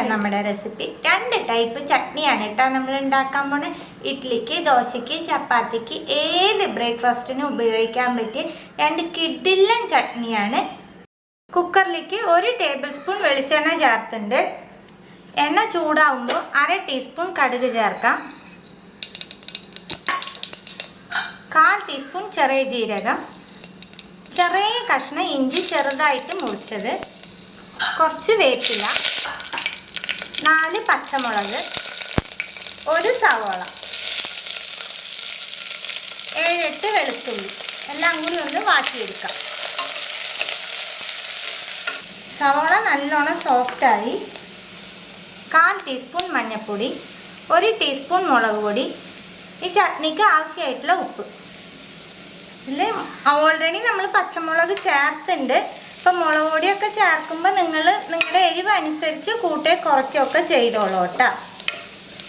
ഇന്നത്തെ നമ്മുടെ റെസിപ്പി രണ്ട് ടൈപ്പ് ചട്നിയാണ് കേട്ടോ നമ്മൾ ഉണ്ടാക്കാൻ പോണ. ഇഡ്ഡലിക്ക് ദോശയ്ക്ക് ചപ്പാത്തിക്ക് ഏത് ബ്രേക്ക്ഫാസ്റ്റിനും ഉപയോഗിക്കാൻ പറ്റിയ രണ്ട് കിഡില്ലൻ ചട്നിയാണ്. കുക്കറിലേക്ക് ഒരു ടേബിൾ സ്പൂൺ വെളിച്ചെണ്ണ ചേർത്തുണ്ട് എണ്ണ ചൂടാവുമ്പോൾ അര ടീസ്പൂൺ കടുക് ചേർക്കാം. കാൽ ടീസ്പൂൺ ചെറിയ ജീരകം. ചെറിയ കഷ്ണം ഇഞ്ചി ചെറുതായിട്ട് മുറിച്ചത്. കുറച്ച് വേപ്പില. നാല് പച്ചമുളക് ഒരു സവോള ഏഴെട്ട് വെളുത്തുള്ളി. എല്ലാം കൂടി ഒന്ന് വാട്ടിയെടുക്കാം. സവോള നല്ലോണം സോഫ്റ്റായി കാൽ ടീസ്പൂൺ മഞ്ഞൾപ്പൊടി ഒരു ടീസ്പൂൺ മുളക് പൊടി ഈ ചട്നിക്ക് ആവശ്യമായിട്ടുള്ള ഉപ്പ്. ഇതിൽ ഓൾറെഡി നമ്മൾ പച്ചമുളക് ചേർത്തുണ്ട് ഇപ്പം മുളക് പൊടിയൊക്കെ ചേർക്കുമ്പോൾ നിങ്ങൾ നിങ്ങളുടെ എരിവ് അനുസരിച്ച് കൂട്ടേ കുറയ്ക്കുകയൊക്കെ ചെയ്തോളൂ കേട്ടോ.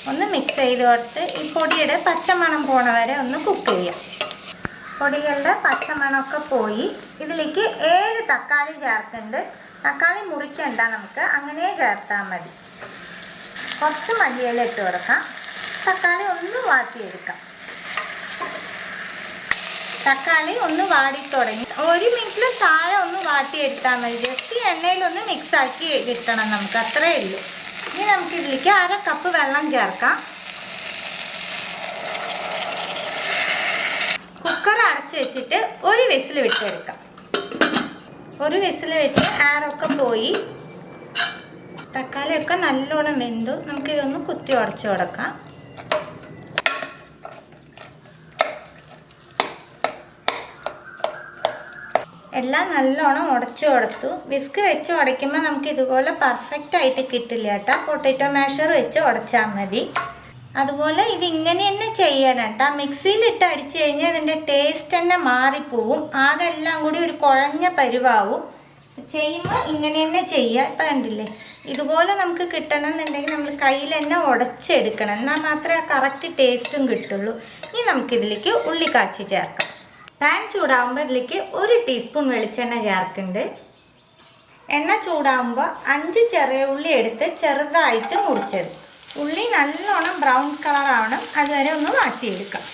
ഒന്ന് മിക്സ് ചെയ്ത് കൊടുത്ത് ഈ പൊടിയുടെ പച്ചമണം പോണ വരെ ഒന്ന് കുക്ക് ചെയ്യാം. പൊടികളുടെ പച്ചമണമൊക്കെ പോയി. ഇതിലേക്ക് ഏഴ് തക്കാളി ചേർക്കുന്നുണ്ട്. തക്കാളി മുറിക്കണ്ട നമുക്ക് അങ്ങനെ ചേർത്താൽ മതി. കുറച്ച് മല്ലിയില ഇട്ട് കൊടുക്കാം. തക്കാളി ഒന്ന് വാട്ടിയെടുക്കാം. തക്കാളി ഒന്ന് വാടി തുടങ്ങി. ഒരു മിനിറ്റിൽ താഴെ ഒന്ന് വാട്ടിയെടുത്താൽ മതി. ജസ്റ്റ് എണ്ണയിലൊന്ന് മിക്സ് ആക്കി കിട്ടണം നമുക്ക്. അത്രയേ ഉള്ളൂ. ഇനി നമുക്ക് ഇതിലേക്ക് അര കപ്പ് വെള്ളം ചേർക്കാം. കുക്കർ അടച്ച് വെച്ചിട്ട് ഒരു വിസിൽ വിട്ടെടുക്കാം ഒരു വിസിൽ വെച്ച് ആറൊക്കെ പോയി. തക്കാളിയൊക്കെ നല്ലോണം വെന്തു. നമുക്കിതൊന്ന് കുത്തി ഉടച്ചു കൊടുക്കാം. എല്ലാം നല്ലോണം ഉടച്ചു കൊടുത്തു. വിസ്ക് വെച്ച് ഉടയ്ക്കുമ്പോൾ നമുക്ക് ഇതുപോലെ പെർഫെക്റ്റ് ആയിട്ട് കിട്ടില്ല കേട്ടോ. പൊട്ടറ്റോ മാഷർ വെച്ച് ഉടച്ചാൽ മതി. അതുപോലെ ഇത് ഇങ്ങനെ തന്നെ ചെയ്യണം കേട്ടോ. മിക്സിയിലിട്ട് അടിച്ചു കഴിഞ്ഞാൽ ഇതിന്റെ ടേസ്റ്റ് തന്നെ മാറിപ്പോവും. ആകെ എല്ലാം കൂടി ഒരു കുഴഞ്ഞ പരുവാവും. ചെയ്യുമ്പോൾ ഇങ്ങനെ തന്നെ ചെയ്യുക ഇപ്പം കണ്ടില്ലേ? ഇതുപോലെ നമുക്ക് കിട്ടണം എന്നുണ്ടെങ്കിൽ നമ്മൾ കയ്യിൽ തന്നെ ഉടച്ചെടുക്കണം. എന്നാൽ മാത്രമേ ആ കറക്റ്റ് ടേസ്റ്റും കിട്ടുള്ളൂ. ഇനി നമുക്കിതിലേക്ക് ഉള്ളി കാച്ചി ചേർക്കാം. പാൻ ചൂടാവുമ്പോൾ ഇതിലേക്ക് ഒരു ടീസ്പൂൺ വെളിച്ചെണ്ണ ചേർക്കുന്നുണ്ട്. എണ്ണ ചൂടാവുമ്പോൾ അഞ്ച് ചെറിയ ഉള്ളി എടുത്ത് ചെറുതായിട്ട് മുറിച്ചത്. ഉള്ളി നല്ലോണം ബ്രൗൺ കളർ ആവണം. അതുവരെ ഒന്ന് വാട്ടിയെടുക്കാം.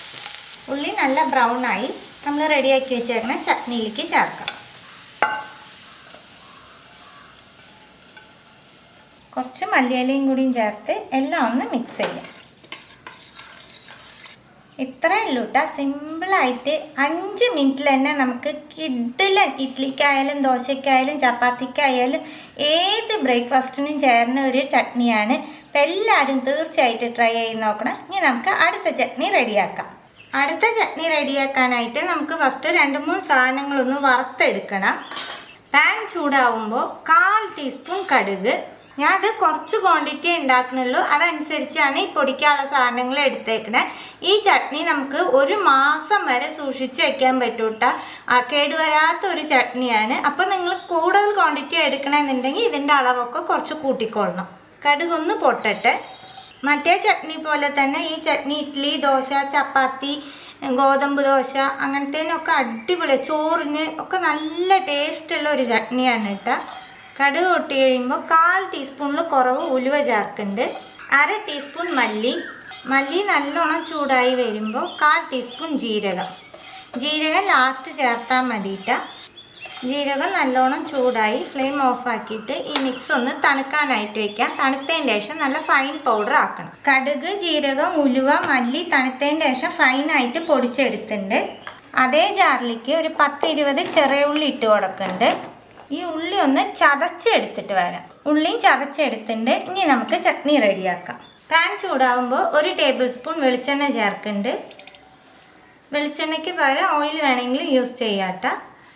ഉള്ളി നല്ല ബ്രൗൺ ആയി നമ്മൾ റെഡിയാക്കി വെച്ചേക്കണ ചട്നിയിലേക്ക് ചേർക്കാം. കുറച്ച് മല്ലിയിലയും കൂടിയും ചേർത്ത് എല്ലാം ഒന്ന് മിക്സ് ചെയ്യാം. ഇത്രയേ ഉള്ളൂ കേട്ടോ സിമ്പിളായിട്ട് അഞ്ച് മിനിറ്റിൽ തന്നെ നമുക്ക് കിഡിലൻ ഇഡ്ലിക്കായാലും ദോശയ്ക്കായാലും ചപ്പാത്തിക്കായാലും ഏത് ബ്രേക്ക്ഫാസ്റ്റിനും ചേർന്ന ഒരു ചട്നിയാണ്. അപ്പം എല്ലാവരും തീർച്ചയായിട്ടും ട്രൈ ചെയ്ത് നോക്കണം. ഇനി നമുക്ക് അടുത്ത ചട്നി റെഡിയാക്കാം. അടുത്ത ചട്നി റെഡിയാക്കാനായിട്ട് നമുക്ക് ഫസ്റ്റ് രണ്ട് മൂന്ന് സാധനങ്ങളൊന്ന് വറുത്തെടുക്കണം. പാൻ ചൂടാവുമ്പോൾ കാൽ ടീസ്പൂൺ കടുക് ഞാൻ അത് കുറച്ച് ക്വാണ്ടിറ്റി ഉണ്ടാക്കണുള്ളൂ അതനുസരിച്ചാണ് ഈ പൊടിക്കാനുള്ള സാധനങ്ങൾ എടുത്തേക്കണേ. ഈ ചട്നി നമുക്ക് ഒരു മാസം വരെ സൂക്ഷിച്ച് വെക്കാൻ പറ്റൂട്ട. കേടുവരാത്ത ഒരു ചട്നിയാണ്. അപ്പോൾ നിങ്ങൾ കൂടുതൽ ക്വാണ്ടിറ്റി എടുക്കണമെന്നുണ്ടെങ്കിൽ ഇതിന്റെ അളവൊക്കെ കുറച്ച് കൂട്ടിക്കൊള്ളണം. കടുകൊന്ന് പൊട്ടട്ടെ. മറ്റേ ചട്നി പോലെ തന്നെ ഈ ചട്നി ഇഡ്ഡലി ദോശ ചപ്പാത്തി ഗോതമ്പ് ദോശ അങ്ങനത്തേനൊക്കെ അടിപൊളി ചോറിന് ഒക്കെ നല്ല ടേസ്റ്റുള്ള ഒരു ചട്നിയാണ് കേട്ടോ. കടുക് പൊട്ടി കഴിയുമ്പോൾ കാൽ ടീസ്പൂണിൽ കുറവ് ഉലുവ ചേർക്കുന്നുണ്ട്. അര ടീസ്പൂൺ മല്ലി. മല്ലി നല്ലോണം ചൂടായി വരുമ്പോൾ കാൽ ടീസ്പൂൺ ജീരകം. ജീരകം ലാസ്റ്റ് ചേർത്താൽ മതിയിട്ട ജീരകം നല്ലോണം ചൂടായി ഫ്ലെയിം ഓഫാക്കിയിട്ട് ഈ മിക്സ് ഒന്ന് തണുക്കാനായിട്ട് വെക്കാം. തണുത്തതിന് ശേഷം നല്ല ഫൈൻ പൗഡർ ആക്കണം. കടുക് ജീരകം ഉലുവ മല്ലി തണുത്തതിന് ശേഷം ഫൈനായിട്ട് പൊടിച്ചെടുത്തിട്ടുണ്ട്. അതേ ജാറിലേക്ക് ഒരു പത്ത് ഇരുപത് ചെറിയ ഉള്ളി ഇട്ട് കൊടുക്കുന്നുണ്ട്. ഈ ഉള്ളി ഒന്ന് ചതച്ചെടുത്തിട്ട് വരാം ഉള്ളിയും ചതച്ചെടുത്തിട്ടുണ്ട്. ഇനി നമുക്ക് ചട്നി റെഡിയാക്കാം. പാൻ ചൂടാവുമ്പോൾ ഒരു ടേബിൾ സ്പൂൺ വെളിച്ചെണ്ണ ചേർക്കുന്നുണ്ട്. വെളിച്ചെണ്ണയ്ക്ക് പകരം ഓയിൽ വേണമെങ്കിൽ യൂസ് ചെയ്യാട്ട.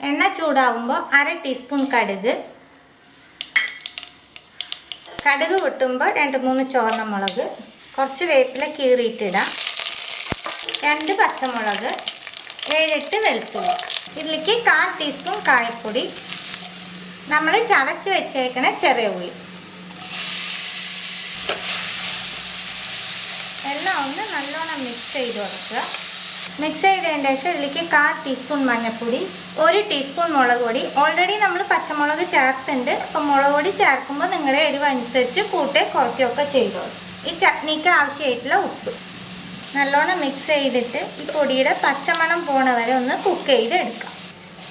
എണ്ണ ചൂടാവുമ്പോൾ അര ടീസ്പൂൺ കടുക്. കടുക് പൊട്ടുമ്പോൾ രണ്ട് മൂന്ന് ചുവന്ന മുളക്. കുറച്ച് വേപ്പില കീറിയിട്ടിടാം. രണ്ട് പച്ചമുളക്. ഏഴെട്ട് വെളുത്തുള്ളി. ഇതിലേക്ക് കാൽ ടീസ്പൂൺ കായപ്പൊടി. നമ്മൾ ചതച്ച് വെച്ചേക്കണ ചെറിയ ഉള്ളി. എല്ലാം ഒന്ന് നല്ലോണം മിക്സ് ചെയ്ത് കൊടുക്കുക. മിക്സ് ചെയ്തതിന് ശേഷം ഇതിലേക്ക് കാൽ ടീസ്പൂൺ മഞ്ഞൾപ്പൊടി ഒരു ടീസ്പൂൺ മുളക് പൊടി. ഓൾറെഡി നമ്മൾ പച്ചമുളക് ചേർത്തിട്ടുണ്ട്. അപ്പോൾ മുളക് പൊടി ചേർക്കുമ്പോൾ നിങ്ങളുടെ എരിവ് അനുസരിച്ച് കൂട്ടേ കുറയ്ക്കുകയൊക്കെ ചെയ്തോളൂ ഈ ചട്നിക്ക് ആവശ്യമായിട്ടുള്ള ഉപ്പ്. നല്ലോണം മിക്സ് ചെയ്തിട്ട് ഈ പൊടിയുടെ പച്ചമണം പോണ വരെ ഒന്ന് കുക്ക് ചെയ്ത് എടുക്കാം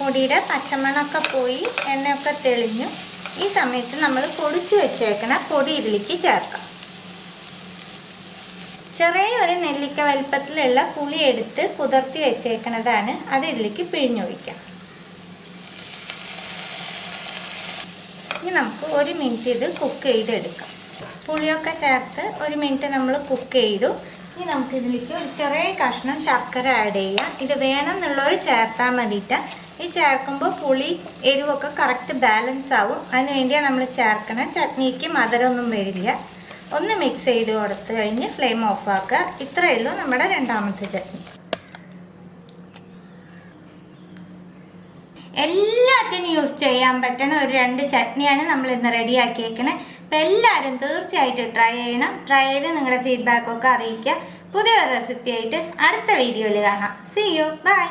പൊടിയുടെ പച്ചമണമൊക്കെ പോയി എണ്ണയൊക്കെ തെളിഞ്ഞു. ഈ സമയത്ത് നമ്മൾ പൊടിച്ചു വെച്ചേക്കണ പൊടി ഇതിലേക്ക് ചേർക്കാം. ചെറിയ ഒരു നെല്ലിക്ക വലിപ്പത്തിലുള്ള പുളി എടുത്ത് കുതിർത്തി വെച്ചേക്കണതാണ്. അത് ഇതിലേക്ക് പിഴിഞ്ഞൊഴിക്കാം. ഇനി നമുക്ക് ഒരു മിനിറ്റ് ഇത് കുക്ക് ചെയ്തെടുക്കാം. പുളിയൊക്കെ ചേർത്ത് ഒരു മിനിറ്റ് നമ്മൾ കുക്ക് ചെയ്തു. ഇനി നമുക്ക് ഇതിലേക്ക് ഒരു ചെറിയ കഷ്ണം ശർക്കര ആഡ് ചെയ്യാം. ഇത് വേണം എന്നുള്ളവർ ചേർത്താൽ മതിയിട്ട് ഈ ചേർക്കുമ്പോൾ പുളി എരിവൊക്കെ കറക്റ്റ് ബാലൻസ് ആവും. അതിന് വേണ്ടിയാണ് നമ്മൾ ചേർക്കണം. ചട്നിക്ക് മധുരമൊന്നും വരില്ല. ഒന്ന് മിക്സ് ചെയ്ത് കൊടുത്ത് കഴിഞ്ഞ് ഫ്ലെയിം ഓഫ് ആക്കുക. ഇത്രയേ ഉള്ളൂ നമ്മുടെ രണ്ടാമത്തെ ചട്നി. എല്ലാറ്റിനും യൂസ് ചെയ്യാൻ പറ്റണ ഒരു രണ്ട് ചട്നിയാണ് നമ്മൾ ഇന്ന് റെഡിയാക്കിയേക്കണേ അപ്പം എല്ലാവരും തീർച്ചയായിട്ടും ട്രൈ ചെയ്യണം. ട്രൈ ചെയ്ത് നിങ്ങളുടെ ഫീഡ്ബാക്കൊക്കെ അറിയിക്കുക. പുതിയൊരു റെസിപ്പി ആയിട്ട് അടുത്ത വീഡിയോയിൽ കാണാം. C U by